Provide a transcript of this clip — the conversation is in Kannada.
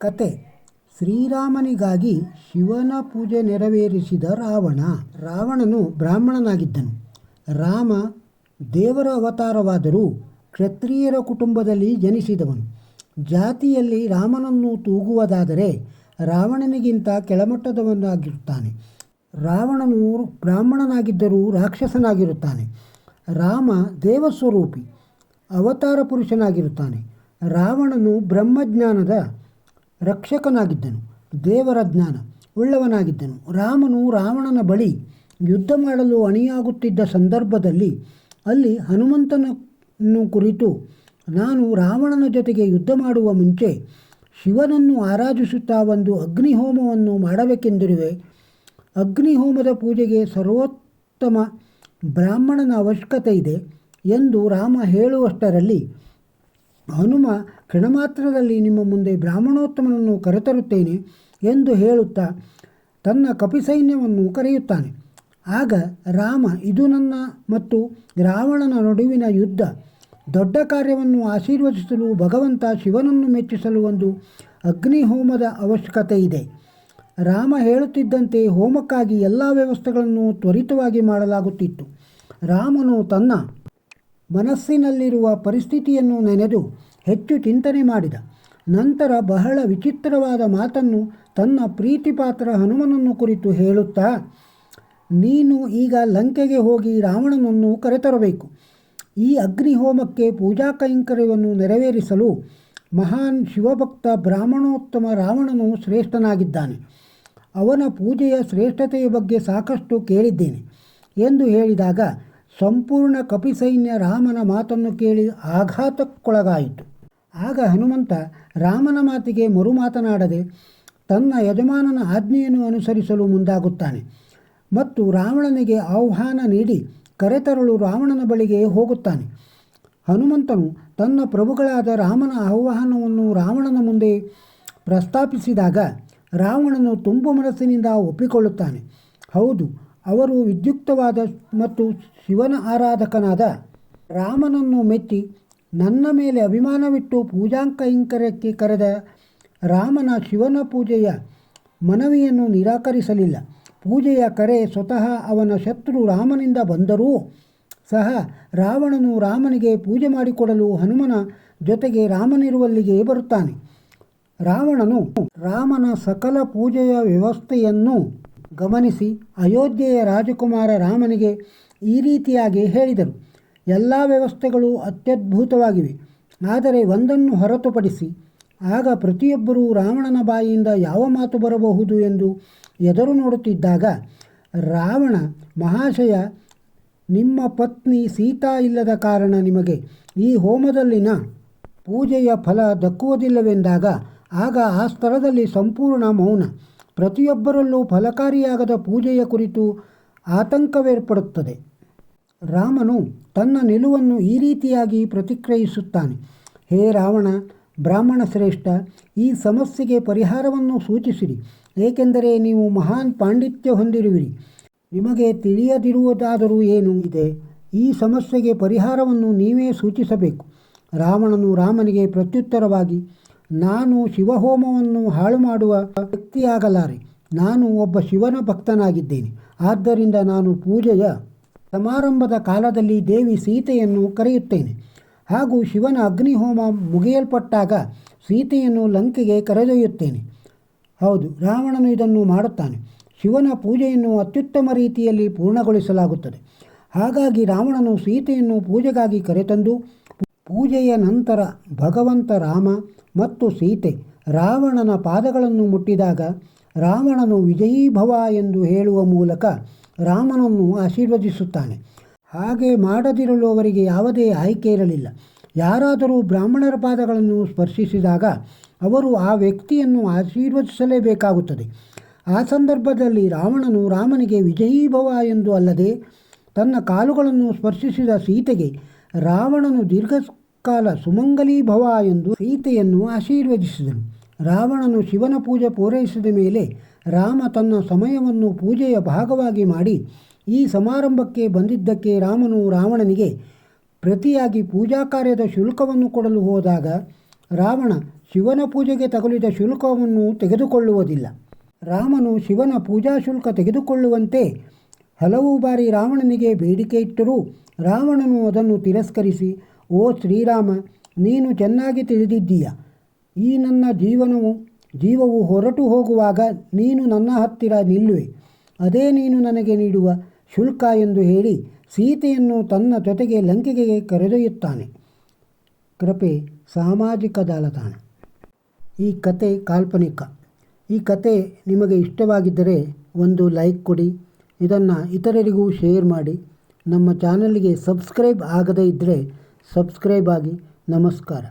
ಕತೆ. ಶ್ರೀರಾಮನಿಗಾಗಿ ಶಿವನ ಪೂಜೆ ನೆರವೇರಿಸಿದ ರಾವಣ. ರಾವಣನು ಬ್ರಾಹ್ಮಣನಾಗಿದ್ದನು. ರಾಮ ದೇವರ ಅವತಾರವಾದರೂ ಕ್ಷತ್ರಿಯರ ಕುಟುಂಬದಲ್ಲಿ ಜನಿಸಿದವನು. ಜಾತಿಯಲ್ಲಿ ರಾಮನನ್ನು ತೂಗುವುದಾದರೆ ರಾವಣನಿಗಿಂತ ಕೆಳಮಟ್ಟದವನಾಗಿರುತ್ತಾನೆ. ರಾವಣನು ಬ್ರಾಹ್ಮಣನಾಗಿದ್ದರೂ ರಾಕ್ಷಸನಾಗಿರುತ್ತಾನೆ. ರಾಮ ದೇವಸ್ವರೂಪಿ, ಅವತಾರ ಪುರುಷನಾಗಿರುತ್ತಾನೆ. ರಾವಣನು ಬ್ರಹ್ಮಜ್ಞಾನದ ರಕ್ಷಕನಾಗಿದ್ದನು, ದೇವರ ಜ್ಞಾನ ಉಳ್ಳವನಾಗಿದ್ದನು. ರಾಮನು ರಾವಣನ ಬಳಿ ಯುದ್ಧ ಮಾಡಲು ಅಣಿಯಾಗುತ್ತಿದ್ದ ಸಂದರ್ಭದಲ್ಲಿ ಅಲ್ಲಿ ಹನುಮಂತನನ್ನು ಕುರಿತು ನಾನು ರಾವಣನ ಜೊತೆಗೆ ಯುದ್ಧ ಮಾಡುವ ಮುಂಚೆ ಶಿವನನ್ನು ಆರಾಧಿಸುತ್ತಾ ಒಂದು ಅಗ್ನಿಹೋಮವನ್ನು ಮಾಡಬೇಕೆಂದಿರುವೆ. ಅಗ್ನಿಹೋಮದ ಪೂಜೆಗೆ ಸರ್ವೋತ್ತಮ ಬ್ರಾಹ್ಮಣನ ಅವಶ್ಯಕತೆ ಇದೆ ಎಂದು ರಾಮ ಹೇಳುವಷ್ಟರಲ್ಲಿ ಹನುಮ ಕ್ಷಣಮಾತ್ರದಲ್ಲಿ ನಿಮ್ಮ ಮುಂದೆ ಬ್ರಾಹ್ಮಣೋತ್ತಮನನ್ನು ಕರೆತರುತ್ತೇನೆ ಎಂದು ಹೇಳುತ್ತಾ ತನ್ನ ಕಪಿಸೈನ್ಯವನ್ನು ಕರೆಯುತ್ತಾನೆ. ಆಗ ರಾಮ, ಇದು ನನ್ನ ಮತ್ತು ರಾವಣನ ನಡುವಿನ ಯುದ್ಧ. ದೊಡ್ಡ ಕಾರ್ಯವನ್ನು ಆಶೀರ್ವದಿಸಲು ಭಗವಂತ ಶಿವನನ್ನು ಮೆಚ್ಚಿಸಲು ಒಂದು ಅಗ್ನಿಹೋಮದ ಅವಶ್ಯಕತೆ ಇದೆ. ರಾಮ ಹೇಳುತ್ತಿದ್ದಂತೆ ಹೋಮಕ್ಕಾಗಿ ಎಲ್ಲ ವ್ಯವಸ್ಥೆಗಳನ್ನು ತ್ವರಿತವಾಗಿ ಮಾಡಲಾಗುತ್ತಿತ್ತು. ರಾಮನು ತನ್ನ ಮನಸ್ಸಿನಲ್ಲಿರುವ ಪರಿಸ್ಥಿತಿಯನ್ನು ನೆನೆದು ಹೆಚ್ಚು ಚಿಂತನೆ ಮಾಡಿದ. ನಂತರ ಬಹಳ ವಿಚಿತ್ರವಾದ ಮಾತನ್ನು ತನ್ನ ಪ್ರೀತಿಪಾತ್ರ ಹನುಮನನ್ನು ಕುರಿತು ಹೇಳುತ್ತಾ, ನೀನು ಈಗ ಲಂಕೆಗೆ ಹೋಗಿ ರಾವಣನನ್ನು ಕರೆತರಬೇಕು. ಈ ಅಗ್ನಿಹೋಮಕ್ಕೆ ಪೂಜಾ ಕೈಂಕರ್ಯವನ್ನು ನೆರವೇರಿಸಲು ಮಹಾನ್ ಶಿವಭಕ್ತ ಬ್ರಾಹ್ಮಣೋತ್ತಮ ರಾವಣನು ಶ್ರೇಷ್ಠನಾಗಿದ್ದಾನೆ. ಅವನ ಪೂಜೆಯ ಶ್ರೇಷ್ಠತೆಯ ಬಗ್ಗೆ ಸಾಕಷ್ಟು ಕೇಳಿದ್ದೇನೆ ಎಂದು ಹೇಳಿದಾಗ ಸಂಪೂರ್ಣ ಕಪಿಸೈನ್ಯ ರಾಮನ ಮಾತನ್ನು ಕೇಳಿ ಆಘಾತಕ್ಕೊಳಗಾಯಿತು. ಆಗ ಹನುಮಂತ ರಾಮನ ಮಾತಿಗೆ ಮರು ಮಾತನಾಡದೆ ತನ್ನ ಯಜಮಾನನ ಆಜ್ಞೆಯನ್ನು ಅನುಸರಿಸಲು ಮುಂದಾಗುತ್ತಾನೆ ಮತ್ತು ರಾವಣನಿಗೆ ಆಹ್ವಾನ ನೀಡಿ ಕರೆತರಲು ರಾವಣನ ಬಳಿಗೆ ಹೋಗುತ್ತಾನೆ. ಹನುಮಂತನು ತನ್ನ ಪ್ರಭುಗಳಾದ ರಾಮನ ಆಹ್ವಾನವನ್ನು ರಾವಣನ ಮುಂದೆ ಪ್ರಸ್ತಾಪಿಸಿದಾಗ ರಾವಣನು ತುಂಬು ಮನಸ್ಸಿನಿಂದ ಒಪ್ಪಿಕೊಳ್ಳುತ್ತಾನೆ. ಹೌದು ಅವರು ವಿದ್ಯುಕ್ತವಾದ ಮತ್ತು ಶಿವನ ಆರಾಧಕನಾದ ರಾಮನನ್ನು ಮೆಚ್ಚಿ ನನ್ನ ಮೇಲೆ ಅಭಿಮಾನವಿಟ್ಟು ಪೂಜಾಂಕೈಂಕರ್ಯಕ್ಕೆ ಕರೆದ ರಾಮನ ಶಿವನ ಪೂಜೆಯ ಮನವಿಯನ್ನು ನಿರಾಕರಿಸಲಿಲ್ಲ. ಪೂಜೆಯ ಕರೆ ಸ್ವತಃ ಅವನ ಶತ್ರು ರಾಮನಿಂದ ಬಂದರೂ ಸಹ ರಾವಣನು ರಾಮನಿಗೆ ಪೂಜೆ ಮಾಡಿಕೊಡಲು ಹನುಮನ ಜೊತೆಗೆ ರಾಮನಿರುವಲ್ಲಿಗೆ ಬರುತ್ತಾನೆ. ರಾವಣನು ರಾಮನ ಸಕಲ ಪೂಜೆಯ ವ್ಯವಸ್ಥೆಯನ್ನು ಗಮನಿಸಿ ಅಯೋಧ್ಯೆಯ ರಾಜಕುಮಾರ ರಾಮನಿಗೆ ಈ ರೀತಿಯಾಗಿ ಹೇಳಿದರು. ಎಲ್ಲ ವ್ಯವಸ್ಥೆಗಳು ಅತ್ಯದ್ಭುತವಾಗಿವೆ. ಆದರೆ ಒಂದನ್ನು ಹೊರತುಪಡಿಸಿ, ಆಗ ಪ್ರತಿಯೊಬ್ಬರೂ ರಾವಣನ ಬಾಯಿಯಿಂದ ಯಾವ ಮಾತು ಬರಬಹುದು ಎಂದು ಎದುರು ನೋಡುತ್ತಿದ್ದಾಗ, ರಾವಣ, ಮಹಾಶಯ, ನಿಮ್ಮ ಪತ್ನಿ ಸೀತಾ ಇಲ್ಲದ ಕಾರಣ ನಿಮಗೆ ಈ ಹೋಮದಲ್ಲಿನ ಪೂಜೆಯ ಫಲ ದಕ್ಕುವುದಿಲ್ಲವೆಂದಾಗ, ಆಗ ಆ ಸ್ಥಳದಲ್ಲಿ ಸಂಪೂರ್ಣ ಮೌನ. ಪ್ರತಿಯೊಬ್ಬರಲ್ಲೂ ಫಲಕಾರಿಯಾಗದ ಪೂಜೆಯ ಕುರಿತು ಆತಂಕವೇರ್ಪಡುತ್ತದೆ. ರಾಮನು ತನ್ನ ನಿಲುವನ್ನು ಈ ರೀತಿಯಾಗಿ ಪ್ರತಿಕ್ರಿಯಿಸುತ್ತಾನೆ. ಹೇ ರಾವಣ, ಬ್ರಾಹ್ಮಣ ಶ್ರೇಷ್ಠ, ಈ ಸಮಸ್ಯೆಗೆ ಪರಿಹಾರವನ್ನು ಸೂಚಿಸಿರಿ. ಏಕೆಂದರೆ ನೀವು ಮಹಾನ್ ಪಾಂಡಿತ್ಯ ಹೊಂದಿರುವಿರಿ. ನಿಮಗೆ ತಿಳಿಯದಿರುವುದಾದರೂ ಏನು ಇದೆ? ಈ ಸಮಸ್ಯೆಗೆ ಪರಿಹಾರವನ್ನು ನೀವೇ ಸೂಚಿಸಬೇಕು. ರಾವಣನು ರಾಮನಿಗೆ ಪ್ರತ್ಯುತ್ತರವಾಗಿ ನಾನು ಶಿವಹೋಮವನ್ನು ಹಾಳು ಮಾಡುವ ವ್ಯಕ್ತಿಯಾಗಲಾರೆ. ನಾನು ಒಬ್ಬ ಶಿವನ ಭಕ್ತನಾಗಿದ್ದೇನೆ. ಆದ್ದರಿಂದ ನಾನು ಪೂಜೆಯ ಸಮಾರಂಭದ ಕಾಲದಲ್ಲಿ ದೇವಿ ಸೀತೆಯನ್ನು ಕರೆಯುತ್ತೇನೆ. ಹಾಗೂ ಶಿವನ ಅಗ್ನಿಹೋಮ ಮುಗಿಯಲ್ಪಟ್ಟಾಗ ಸೀತೆಯನ್ನು ಲಂಕೆಗೆ ಕರೆದೊಯ್ಯುತ್ತೇನೆ. ಹೌದು, ರಾವಣನು ಇದನ್ನು ಮಾಡುತ್ತಾನೆ. ಶಿವನ ಪೂಜೆಯನ್ನು ಅತ್ಯುತ್ತಮ ರೀತಿಯಲ್ಲಿ ಪೂರ್ಣಗೊಳಿಸಲಾಗುತ್ತದೆ. ಹಾಗಾಗಿ ರಾವಣನು ಸೀತೆಯನ್ನು ಪೂಜೆಗಾಗಿ ಕರೆತಂದು ಪೂಜೆಯ ನಂತರ ಭಗವಂತ ರಾಮ ಮತ್ತು ಸೀತೆ ರಾವಣನ ಪಾದಗಳನ್ನು ಮುಟ್ಟಿದಾಗ ರಾವಣನು ವಿಜಯೀಭವ ಎಂದು ಹೇಳುವ ಮೂಲಕ ರಾಮನನ್ನು ಆಶೀರ್ವದಿಸುತ್ತಾನೆ. ಹಾಗೆ ಮಾಡದಿರಲು ಅವರಿಗೆ ಯಾವುದೇ ಆಯ್ಕೆ ಇರಲಿಲ್ಲ. ಯಾರಾದರೂ ಬ್ರಾಹ್ಮಣರ ಪಾದಗಳನ್ನು ಸ್ಪರ್ಶಿಸಿದಾಗ ಅವರು ಆ ವ್ಯಕ್ತಿಯನ್ನು ಆಶೀರ್ವದಿಸಲೇಬೇಕಾಗುತ್ತದೆ. ಆ ಸಂದರ್ಭದಲ್ಲಿ ರಾವಣನು ರಾಮನಿಗೆ ವಿಜಯೀಭವ ಎಂದು ಅಲ್ಲದೆ ತನ್ನ ಕಾಲುಗಳನ್ನು ಸ್ಪರ್ಶಿಸಿದ ಸೀತೆಗೆ ರಾವಣನು ದೀರ್ಘಕಾಲ ಸುಮಂಗಲೀ ಭವ ಎಂದು ಸೀತೆಯನ್ನು ಆಶೀರ್ವದಿಸಿದನು. ರಾವಣನು ಶಿವನ ಪೂಜೆ ಪೂರೈಸಿದ ಮೇಲೆ ರಾಮ ತನ್ನ ಸಮಯವನ್ನು ಪೂಜೆಯ ಭಾಗವಾಗಿ ಮಾಡಿ ಈ ಸಮಾರಂಭಕ್ಕೆ ಬಂದಿದ್ದಕ್ಕೆ ರಾಮನು ರಾವಣನಿಗೆ ಪ್ರತಿಯಾಗಿ ಪೂಜಾ ಕಾರ್ಯದ ಶುಲ್ಕವನ್ನು ಕೊಡಲು ಹೋದಾಗ ರಾವಣ ಶಿವನ ಪೂಜೆಗೆ ತಗುಲಿದ ಶುಲ್ಕವನ್ನು ತೆಗೆದುಕೊಳ್ಳುವುದಿಲ್ಲ. ರಾಮನು ಶಿವನ ಪೂಜಾ ಶುಲ್ಕ ತೆಗೆದುಕೊಳ್ಳುವಂತೆ ಹಲವು ಬಾರಿ ರಾವಣನಿಗೆ ಬೇಡಿಕೆ ಇಟ್ಟರೂ ರಾವಣನು ಅದನ್ನು ತಿರಸ್ಕರಿಸಿ ಓ ಶ್ರೀರಾಮ, ನೀನು ಚೆನ್ನಾಗಿ ತಿಳಿದಿದ್ದೀಯ. ಈ ನನ್ನ ಜೀವನವು, ಜೀವವು ಹೊರಟು ಹೋಗುವಾಗ ನೀನು ನನ್ನ ಹತ್ತಿರ ನಿಲ್ಲುವೆ. ಅದೇ ನೀನು ನನಗೆ ನೀಡುವ ಶುಲ್ಕ ಎಂದು ಹೇಳಿ ಸೀತೆಯನ್ನು ತನ್ನ ಜೊತೆಗೆ ಲಂಕೆಗೆ ಕರೆದೊಯ್ಯುತ್ತಾನೆ. ಕೃಪೆ ಸಾಮಾಜಿಕ ಜಾಲತಾಣ. ಈ ಕತೆ ಕಾಲ್ಪನಿಕ. ಈ ಕತೆ ನಿಮಗೆ ಇಷ್ಟವಾಗಿದ್ದರೆ ಒಂದು ಲೈಕ್ ಕೊಡಿ, ಇದನ್ನು ಇತರರಿಗೂ ಶೇರ್ ಮಾಡಿ. ನಮ್ಮ ಚಾನಲ್ಗೆ ಸಬ್ಸ್ಕ್ರೈಬ್ ಆಗದೇ ಇದ್ದರೆ ಸಬ್ಸ್ಕ್ರೈಬ್ ಆಗಿ ನಮಸ್ಕಾರ.